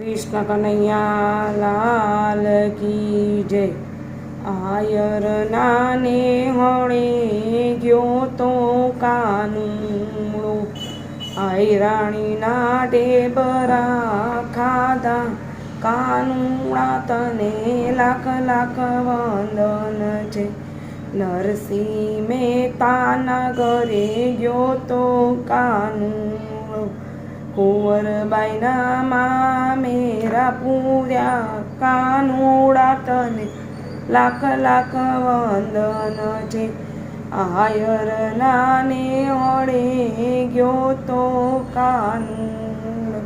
કૃષ્ણ કનૈયા લાલ કી જય. આયર નાને હણે ગયો તો કાનુડો. આયરાણીના ઢેબરા ખાધા. કાનુડા તને લાખ લાખ વંદન છે. નરસિંહ મહેતાના ઘરે ગયો તો કાનુડો. કુંવરબાઈના માં મેરા પૂર્યા કાનુડા તને લાખ લાખ વંદન છે આયર નાને ઓળે ગયો તો કાનૂડ.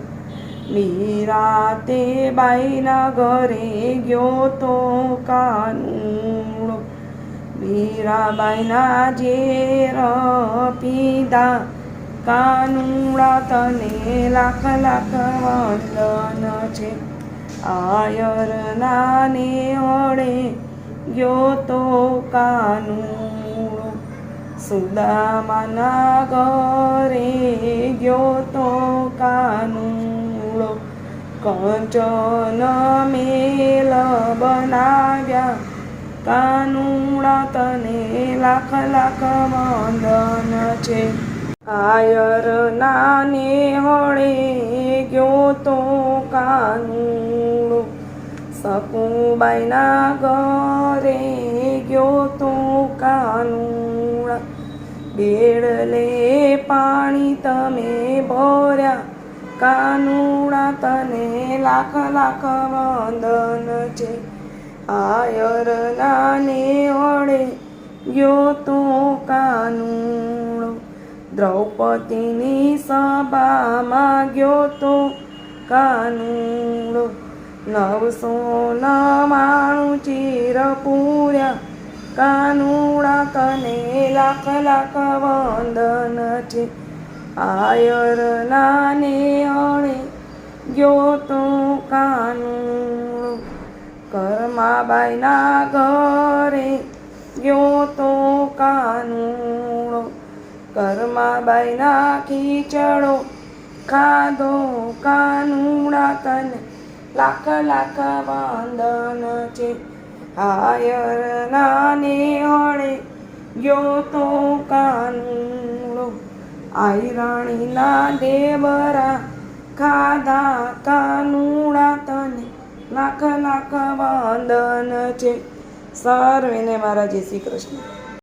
મીરા તે બાઈના ઘરે ગયો તો કાનુડો. મીરાબાઈના જે પીધા કાનુડા તને લાખ લાખ વંદન છે. આયર નાને ઓળે ગયો તો કાનુડો. સુદામાના ઘરે ગયો તો કાનુડો. કંચન મેલ બનાવ્યા. કાનુડા તને લાખ લાખ વંદન છે. આયર નાને હળે ગયો તો કાનુડો. સકુબાઈના ઘરે ગયો તો કાનુડા. બેડલે પાણી તમે ભર્યા. કાનુડા તને લાખ લાખ વંદન છે. આયર નાને હળે ગયો તો કાનુડો. દ્રૌપદીની સભામાં ગયો તો કાનુડો નવસો નવાણું ચીર પૂર્યા. કાનુડા તને લાખ લાખ વંદન છે. આયર નાને અણે ગયો તો કાનુડો. કર્માબાઈના ઘરે ગયો તો કર્માબાઈના ખીચડો ખાધો, કાનુડા તને લાખ લાખ વાંદન છે. હાયર નાને હળે ગયો તો કાનુડો, આયરાણીના દેવરા ખાધા, કાનુડા તને લાખ લાખ વંદન છે. સર્વેને મારા જય શ્રી કૃષ્ણ.